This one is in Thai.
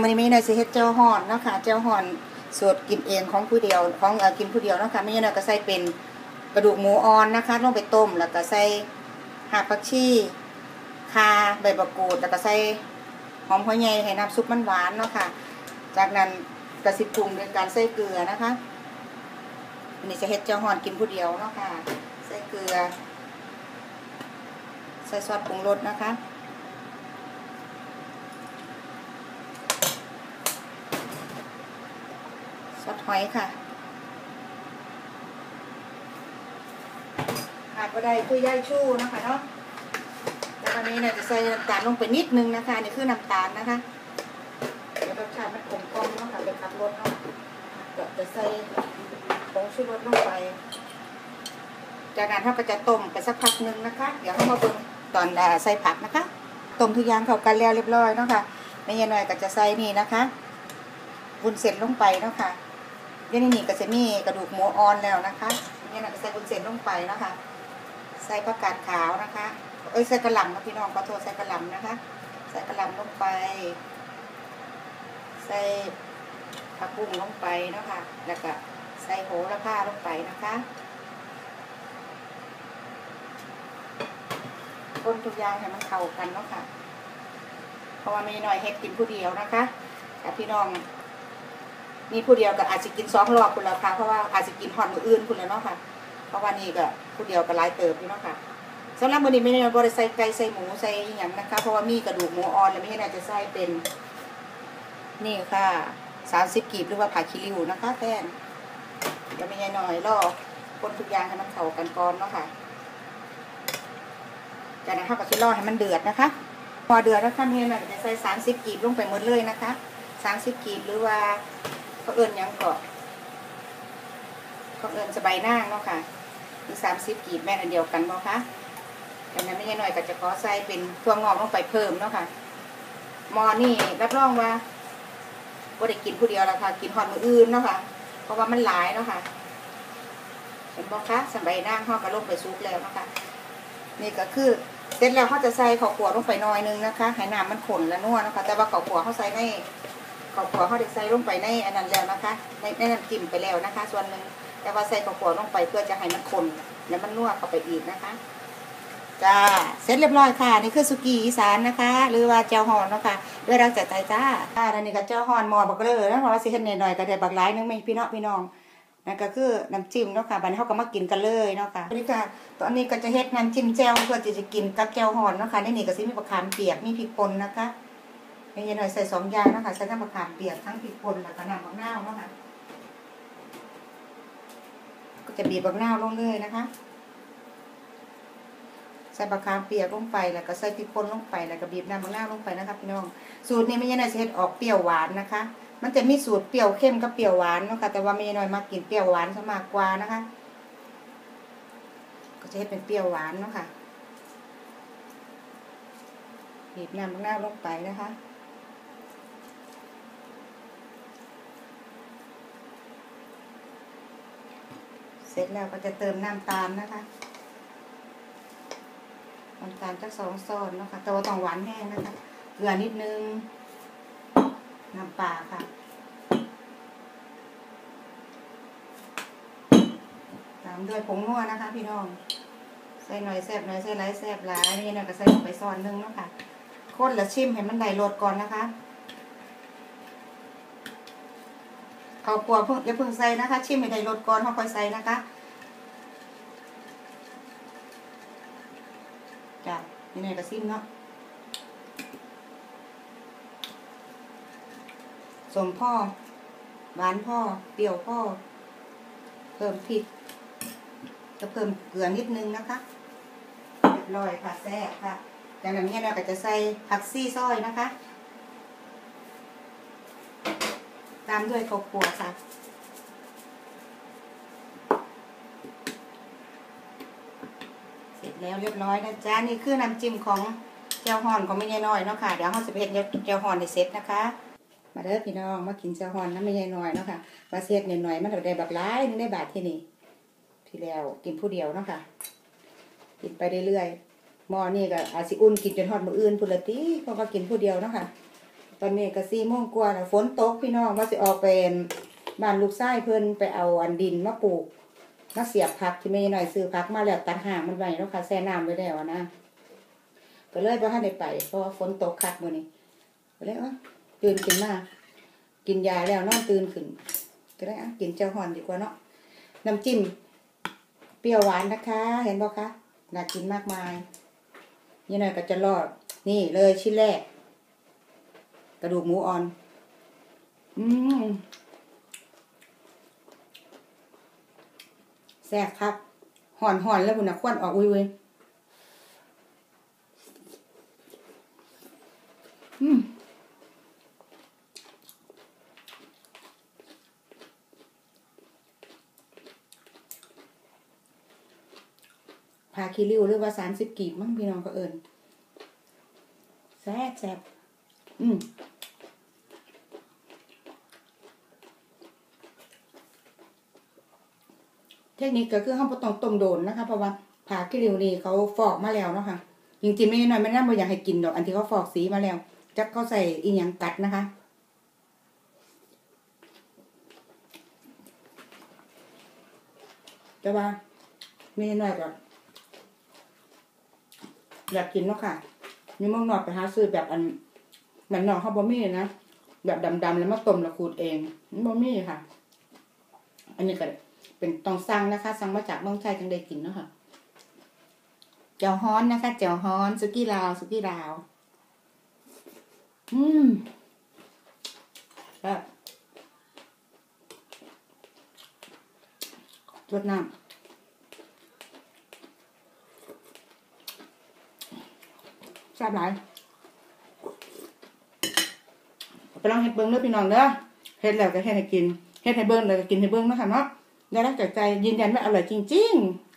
มันนี้ไม่ใช่สิเฮ็ดเจ้าห่อนนะคะเจ้าห่อนสูตรกินเองของผู้เดียวของกินผู้เดียวนะคะไม่ใช่เนาะก็ใส่เป็นกระดูกหมูอ่อนนะคะลงไปต้มแล้วก็ใส่หากผักชีคาใบมะกรูดแล้วก็ใส่หอมหัวใหญ่ให้น้ำซุปมันหวานเนาะค่ะ จากนั้นกระสิบปรุงด้วยการใส่เกลือนะคะอันนี้จะเฮ็ดเจ้าห่อนกินผู้เดียวเนาะค่ะ ใส่เกลือ ใส่ซอสปรุงรสนะคะ ซอสหอยค่ะขาดก็ได้คือย่ายชู่นะคะเนาะแล้ววันนี้เนี่ยจะใส่น้ำตาลลงไปนิดนึงนะคะนี่คือน้ำตาลนะคะเดี๋ยวรสชาติมันกลมกล่อมเนาะค่ะเป็นขับรสเนาะจะใส่ผงชูรสลงไป จากนั้นเราก็จะต้มไปสักพักนึงนะคะ เดี๋ยวเรามาเบิ่งตอนอใส่ผักนะคะต้มทุกอย่างเข้ากันแล้วเรียบร้อยเนาะค่ะไม่ยายหน่อยก็จะใส่นี่นะคะบุญเสร็จลงไปเนาะค่ะ เดี๋ยวนี้นี่ก็จะมีกระดูกหมูอ่อนแล้วนะคะเนี่ยนะใส่บุญเสร็จลงไปนะคะ ใส่ผักกาดขาวนะคะ เอ้ยใส่กระหล่ำนะพี่น้องขอโทษใส่กระหล่ำนะคะ ใส่กระหล่ำลงไป ใส่ผักบุ้งลงไปนะคะ แล้วก็ใส่โหระพาลงไปนะคะคนทุกอย่างให้มันเข้ากันเนาะค่ะเพราะว่าไม่น้อยเฮ็ดกินผู้เดียวนะคะกับพี่น้อง มีผู้เดียวก็อาจจะกินสองรอบคุณแล้วค่ะเพราะว่าอาจจะกินหอนมืออื่นคุณแล้วเนาะค่ะ เพราะว่านี่ก็ผู้เดียวก็หลายเติบอยู่เนาะค่ะสำหรับวันนี้ไม่ได้บริใส่ไก่ใส่หมูใส่อย่างนะคะ เพราะว่ามีกระดูกหมูอ่อนแล้วไม่ใช่น่าจะใส่เป็น นี่ค่ะสามสิบกีบหรือว่าผักคิริวนะคะแป้งแล้วไม่ใช่น้อยรอคนทุกอย่างให้มันเข้ากันก่อนเนาะค่ะจากนั้นข้าวกับชิล่อให้มันเดือดนะคะ พอเดือดแล้วข้ามเฮียน่ะจะใส่สามสิบกีบลงไปหมดเลยนะคะสามสิบกีบหรือว่า เขาเอิญยังเกาะเขาเอิญสบายนางเนาะค่ะคือสามสิบกีบแม่นอันเดียวกันเนาะคะจากนั้นไม่ใช่น้อยก็จะขอใส่เป็นถั่วงอกลงไปเพิ่มเนาะค่ะมอนี่รับรองว่าบ่ได้กินผู้เดียวแล้วค่ะ กินหอดมืออื่นเนาะค่ะ เพราะว่ามันหลายเนาะค่ะเห็นบอกคะสบายนางห่อกระลงไปซุปแล้วเนาะคะนี่ก็คือเสร็จแล้วเขาจะใส่ข้าวขัวลงไปน่อยนึงนะคะให้น้ำมันข้นและนัวนะคะ แต่ว่าข้าวขัวเขาใส่ใน ข้าวขวเขาได้ใส่ลงไปในอันนั้นแล้วนะคะ ในในน้ำจิ้มไปแล้วนะคะ ส่วนหนึ่งแต่ว่าใส่ข้าวขวลงไปเพื่อจะให้มันข้นและมันนัวเข้าไปอีกนะคะจ้าเสร็จเรียบร้อยค่ะนี่คือสุกี้อีสานนะคะ หรือว่าเจ้าฮอนเนาะคะด้วยรักจากใจจ้าค่ะอันนี้ก็เจ้าฮอนหมอบักเลยนะเพราะว่าสิเฮ็ดหน่อยๆก็ได้บักหลายนึงไม่พี่น้องพี่น้องนั่นก็คือน้ำจิ้มเนาะค่ะบันี้เขาก็มากินกันเลยเนาะค่ะอันนี้ค่ะตอนนี้ก็จะเฮ็ดน้ำจิ้มแจ่วเพื่อที่จะกินกับแจ่วห่อนเนาะค่ะในนี่ก็สิมีมะขามเปียกมีพริกป่นนะคะ ให้ยายหน่อยใส่สองอย่างนะคะใส่ทั้งมะขามเปียกทั้งพริกป่นแล้วก็น้ำมะนาวนะคะก็จะบีบมะนาวลงเลยนะคะใส่มะขามเปียกลงไปแล้วก็ใส่พริกป่นลงไปแล้วก็บีบน้ำมะนาวลงไปนะคะพี่น้อง สูตรนี้ไม่ใช่น่าจะเฮ็ดออกเปรี้ยวหวานนะคะ มันจะมีสูตรเปรี้ยวเข้มกับเปรี้ยวหวานนะคะแต่ว่าไม่น้อยมากกินเปรี้ยวหวานซะมากกว่านะคะ ก็จะให้เป็นเปรี้ยวหวานเนาะค่ะบีบน้ำมะนาวลงไปนะคะ เสร็จแล้วก็จะเติมน้ำตาลนะคะน้ำตาลจักสองซอนเนาะค่ะแต่ว่าต้องหวานแห้งนะคะเกลือนิดนึงน้ำปลาค่ะตามด้วยผงนัวนะคะ พี่น้องใส่หน่อยแซ่บหน่อยใส่หลายแซ่บหลายนี่นะก็ใส่ลงไปซอนหนึงเนาะค่ะข้นล้วชิมให้มันได้รสก่อนนะคะ ข้าวคั่วเพิ่งอย่าเพิ่งใส่นะคะ ชิมให้ได้รสก่อนเขาค่อยใส่นะคะจ้ะนี่นี่ก็ชิมเนาะสมพ่อหวานพ่อเปรี้ยวพ่อ เพิ่มพริกจะเพิ่มเกลือนิดนึงนะคะเรียบร้อยค่ะแซ่บค่ะจากนั้นเนี่ยเราก็จะใส่ผักซี่ซอยนะคะ ตามด้วยข้าวคั่วค่ะ เสร็จแล้วเรียบร้อยนะจ๊ะนี่คือน้ำจิ้มของเจ้าห่อนของแม่ยายน้อยเนาะค่ะ เดี๋ยวเราจะไปเฮ็ดเจ้าห่อนในเซตนะคะ มาเด้อพี่น้องมากินเจ้าฮอนน้ำไม่ใหญ่น้อยเนาะค่ะมาเสียหน่อยๆมันได้แบบร้ายนึงได้บาทที่นี่ที่แล้วกินผู้เดียวเนาะค่ะ กินไปเรื่อยๆหม้อนี่ก็อาจสิอุ่นกินจนฮอดมืออื่นพุ่นละติเพราะว่ากินผู้เดียวเนาะค่ะ ตอนนี้ก็สี่โมงกว่าแล้วฝนตกพี่น้องว่าสิออกเป็นบ้านลูกชายเพิ่นไปเอาอันดินมาปลูกมาเสียบผักที่แม่หน่อยซื้อผักมาแล้วตัดห่างมันไว้แล้วค่ะแช่น้ำไว้แล้วอนะก็เลยบ่ทันได้ไปเพราะฝนตกคักมื้อนี้ก็เลยเอ้าตื่นขึ้นมากินยาแล้วนอนตื่นขึ้น ก็เลยอะกินเจ้าหอนดีกว่าเนาะน้ำจิ้มเปรี้ยวหวานนะคะ เห็นบ่คะน่ากินมากมาย นี่หน่อยก็จะรอด นี่เลยชิ้นแรก กระดูกหมูอ่อน อืมแซ่บครับห่อนห่อนแล้วคุณนะควันออกอุ้ยอุ้ยอืมพาคิริวหรือว่าสามสิบกีบมั้งพี่น้องก็เอิญแซ่บแซ่บอืม เทคนิคก็คือห้องบ่ต้องต้มโดนนะคะ เพราะว่าผ่าขี้ริ้วนี่เขาฟอกมาแล้วเนาะค่ะจริงๆไม่น้อยไม่น่าบ่อยากให้กินดอกอันที่เขาฟอกสีมาแล้วจักเขาใส่อีหยังกัดนะคะแต่ว่าไม่น้อยก็อยากกินเนาะค่ะมีมองนอกไปหาซื้อแบบอันมันนอกเขาบ่มีนะแบบดำๆแล้วมาต้มแล้วขูดเองบ่มีค่ะ อันนี้ก็ เป็นต้องสั่งนะคะ สั่งมาจากเมืองไทยจังได้กินเนาะค่ะเจียวฮ้อนนะคะเจียวฮ้อนสุกี้ลาวสุกี้ลาว อืมแบบรดน้ำแซ่บหลายไปลองเฮ็ดเบิ้งเด้อพี่น้องเด้อเฮ็ดแล้วก็เฮ็ดให้กินเฮ็ดให้เบิ้งแล้วก็กินให้เบิ้งเนาะคะเนาะ ได้รับจากใจยืนยันว่าอร่อยจริง ๆ